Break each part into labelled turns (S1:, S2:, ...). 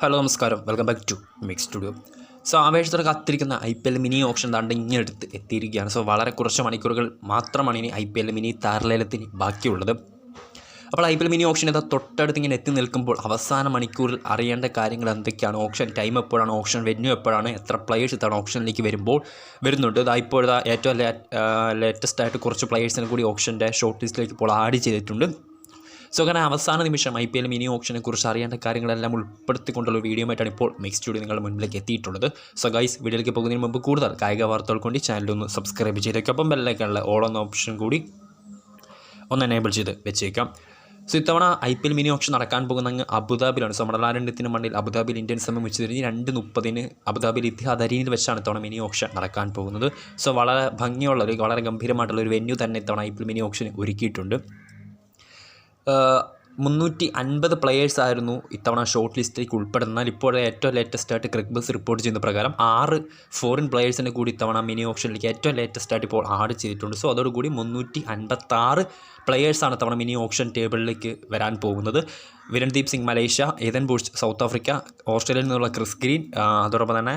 S1: Hello നമസ്കാരം. Welcome back to mix studio so ആവേശത്തോടെ കാത്തിരിക്കുന്ന I P L mini auction താണ്ട് ഇങ്ങെടുത്ത് എത്തിയിരിക്കുകയാണ്. സോ വളരെ കുറച്ച് മണിക്കൂറുകൾ മാത്രമാണ് ഇനി ഐ പി എൽ മിനി താരലേലത്തിന് ബാക്കിയുള്ളത്. അപ്പോൾ I P L mini auction ഇതാ തൊട്ടടുത്ത് ഇങ്ങനെ എത്തി നിൽക്കുമ്പോൾ അവസാന മണിക്കൂറിൽ അറിയേണ്ട കാര്യങ്ങൾ എന്തൊക്കെയാണ്? ഓപ്ഷൻ ടൈം എപ്പോഴാണ്? ഓപ്ഷൻ വെന്യൂ എപ്പോഴാണ്? എത്ര പ്ലേയേഴ്സ് ഇത്തവണ ഓപ്ഷനിലേക്ക് വരുമ്പോൾ വരുന്നുണ്ട്. ഇതാ ഇപ്പോഴത്തെ ഏറ്റവും ലേറ്റസ്റ്റ് ആയിട്ട് കുറച്ച് പ്ലേയേഴ്സിനെ കൂടി ഓപ്ഷന്റെ ഷോർട്ട് ലിസ്റ്റിലേക്ക് ഇപ്പോൾ ആഡ് ചെയ്തിട്ടുണ്ട്. സോ അങ്ങനെ അവസാന നിമിഷം ഐ പി എൽ മിനി ഓപ്ഷനെ കുറിച്ച് അറിയേണ്ട കാര്യങ്ങളെല്ലാം ഉൾപ്പെടുത്തിക്കൊണ്ടുള്ള വീഡിയോ ആയിട്ടാണ് ഇപ്പോൾ മിക്സ് സ്റ്റുഡിയോ നിങ്ങളുടെ മുന്നിലേക്ക് എത്തിയിട്ടുള്ളത്. സോ ഗൈസ് വീഡിയോയിലേക്ക് പോകുന്നതിന് മുമ്പ് കൂടുതൽ കായിക വാർത്തകൾ കൊണ്ട് ചാനൽ ഒന്ന് സബ്സ്ക്രൈബ് ചെയ്തേക്കും. അപ്പം ബെല്ലൈക്കാനുള്ള ഓൾ എന്ന ഓപ്ഷൻ കൂടി ഒന്ന് എനേബിൾ ചെയ്ത് വെച്ചേക്കാം. സോ ഇത്തവണ I P L mini auction നടക്കാൻ പോകുന്ന അങ്ങ് അബുദാബിയിലാണ്. സോ മണലാരണ്യത്തിന് മണ്ണിൽ അബുദാബിയിൽ ഇന്ത്യൻ സമയം വെച്ച് തിരിഞ്ഞ് രണ്ട് മുപ്പതിന് അബുദാബിയിൽ ഇത്തിഹാദ് അരീനിൽ വെച്ചാണ് ഇത്തവണ മിനി ഓപ്ഷൻ നടക്കാൻ പോകുന്നത്. സോ വളരെ ഭംഗിയുള്ള ഒരു വളരെ ഗംഭീരമായിട്ടുള്ള ഒരു വെന്യൂ തന്നെ ഇത്തവണ I P L mini auction ഒരുക്കിയിട്ടുണ്ട്. മുന്നൂറ്റി അൻപത് പ്ലെയേഴ്സ് ആയിരുന്നു ഇത്തവണ ഷോർട്ട് ലിസ്റ്റിലേക്ക് ഉൾപ്പെടുന്നത്. എന്നാൽ ഇപ്പോൾ ഏറ്റവും ലേറ്റസ്റ്റ് ആയിട്ട് ക്രിക്ബസ് റിപ്പോർട്ട് ചെയ്യുന്ന പ്രകാരം ആറ് ഫോറിൻ പ്ലെയേഴ്സിനെ കൂടി ഇത്തവണ മിനി ഓപ്ഷനിലേക്ക് ഏറ്റവും ലേറ്റസ്റ്റ് ആയിട്ട് ഇപ്പോൾ ആഡ് ചെയ്തിട്ടുണ്ട്. സോ അതോടുകൂടി മുന്നൂറ്റി അൻപത്താറ് പ്ലെയേഴ്സാണ് ഇത്തവണ മിനി ഓപ്ഷൻ ടേബിളിലേക്ക് വരാൻ പോകുന്നത്. Virandeep Singh Malaysia Ethan Bush South Africa ഓസ്ട്രേലിയയിൽ നിന്നുള്ള ക്രിസ് ഗ്രീൻ അതോടൊപ്പം തന്നെ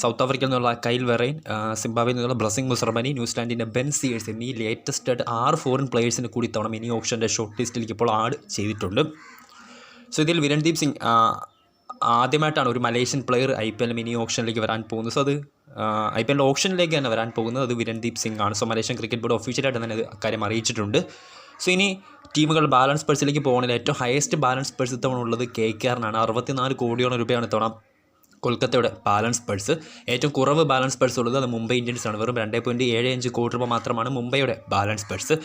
S1: സൗത്ത് ആഫ്രിക്കയിൽ നിന്നുള്ള കൈൽ വെറൈൻ സിംബാബിൽ നിന്നുള്ള ബ്ലസിംഗ് മുസർമനി ന്യൂസിലാൻഡിന്റെ ബെൻ സിയേഴ്സ് എന്നീ ലേറ്റസ്റ്റ് ആയിട്ട് ആറ് ഫോറിൻ പ്ലേയേഴ്സിന് കൂടി തവണ മിനി ഓപ്ഷന്റെ ഷോർട്ട് ലിസ്റ്റിലേക്ക് ഇപ്പോൾ ആഡ് ചെയ്തിട്ടുണ്ട്. സോ ഇതിൽ വിരൺദീപ് സിംഗ് ആദ്യമായിട്ടാണ് ഒരു Malaysian player I P L mini ഓപ്ഷനിലേക്ക് വരാൻ പോകുന്നത്. സോ അത് ഐ പി എൽ ഓപ്ഷനിലേക്ക് തന്നെ വരാൻ പോകുന്നത് അത് വിരൺദീപ് സിംഗ് ആണ്. സോ മലേഷ്യൻ ക്രിക്കറ്റ് ബോർഡ് ഒഫീഷ്യലായിട്ട് തന്നെ കാര്യം അറിയിച്ചിട്ടുണ്ട്. സോ ഇനി ടീമുകൾ ബാലൻസ് പേഴ്സിലേക്ക് പോകണമെങ്കിൽ ഏറ്റവും ഹയസ്റ്റ് ബാലൻസ് പേഴ്സ് തവണ ഉള്ളത് കെ കെ ആറിനാണ് അറുപത്തിനാല് കോടിയോളം രൂപയാണ് ഇത്തവണ കൊൽക്കത്തയുടെ ബാലൻസ് പേഴ്സ്. ഏറ്റവും കുറവ് ബാലൻസ് പേഴ്സ് ഉള്ളത് അത് മുംബൈ ഇന്ത്യൻസ് ആണ്. വെറും രണ്ടേ പോയിന്റ് ഏഴ് അഞ്ച് കോടി രൂപ മാത്രമാണ് മുംബൈയുടെ ബാലൻസ് പേഴ്സ്.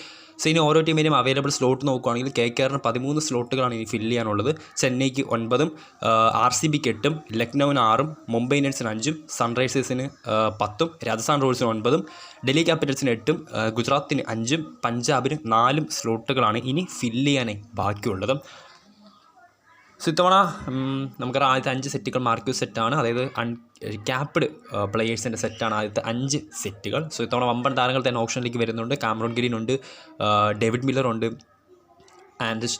S1: സോ ഇനി ഓരോ ടീമിനും അവൈലബിൾ സ്ലോട്ട് നോക്കുകയാണെങ്കിൽ കെ കെ ആറിന് പതിമൂന്ന് സ്ലോട്ടുകളാണ് ഇനി ഫില്ല് ചെയ്യാനുള്ളത്. ചെന്നൈക്ക് ഒൻപതും ആർ സി ബിക്ക് എട്ടും ലക്നൌവിന് ആറും മുംബൈ ഇന്ത്യൻസിന് അഞ്ചും സൺറൈസേഴ്സിന് പത്തും രാജസ്ഥാൻ റോയൽസിന് ഒൻപതും ഡൽഹി ക്യാപിറ്റൽസിന് എട്ടും ഗുജറാത്തിന് അഞ്ചും പഞ്ചാബിന് നാലും സ്ലോട്ടുകളാണ് ഇനി ഫില്ല് ചെയ്യാനേ ബാക്കിയുള്ളത്. സോ നമുക്കറിയാം ആദ്യത്തെ അഞ്ച് സെറ്റുകൾ മാർക്യൂ സെറ്റാണ് അതായത് അൺ ക്യാപ്ഡ് പ്ലെയേഴ്സിന്റെ സെറ്റാണ് ആദ്യത്തെ അഞ്ച് സെറ്റുകൾ സോ ഇത്തവണ വമ്പൻ താരങ്ങൾ തന്നെ ഓപ്ഷനിലേക്ക് വരുന്നുണ്ട്. കാമറോൺ ഗ്രീൻ ഉണ്ട് ഡേവിഡ് മില്ലർ ഉണ്ട് ആൻഡസ്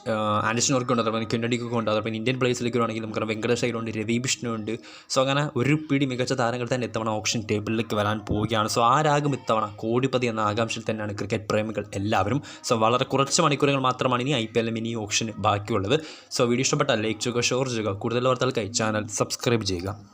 S1: ആൻഡസിനോർക്ക് ഉണ്ട്. അതുപോലെ ക്വിൻഡിക്കൊക്കെ ഉണ്ട്. അതുപോലെ ഇന്ത്യൻ പ്ലേസിലേക്ക് വരുവാണെങ്കിൽ നമുക്ക് വെങ്കടേഷ് ഉണ്ട് രവി വിഷ്ണു ഉണ്ട്. സോ അങ്ങനെ ഒരു പിടി മികച്ച താരങ്ങൾ തന്നെ ഇത്തവണ ഓപ്ഷൻ ടേബിളിലേക്ക് വരാൻ പോവുകയാണ്. സോ ആരാകും ഇത്തവണ കോടിപ്പതി എന്ന ആകാംക്ഷയിൽ തന്നെയാണ് ക്രിക്കറ്റ് പ്രേമികൾ എല്ലാവരും. സോ വളരെ കുറച്ച് മണിക്കൂറുകൾ മാത്രമാണ് ഇനി I P L mini auction ബാക്കിയുള്ളത്. സോ വീഡിയോ ഇഷ്ടപ്പെട്ടാൽ ലൈക്ക് ചെയ്യുക ഷെയർ ചെയ്യുക. കൂടുതൽ വാർത്തകൾക്കായി ചാനൽ സബ്സ്ക്രൈബ് ചെയ്യുക.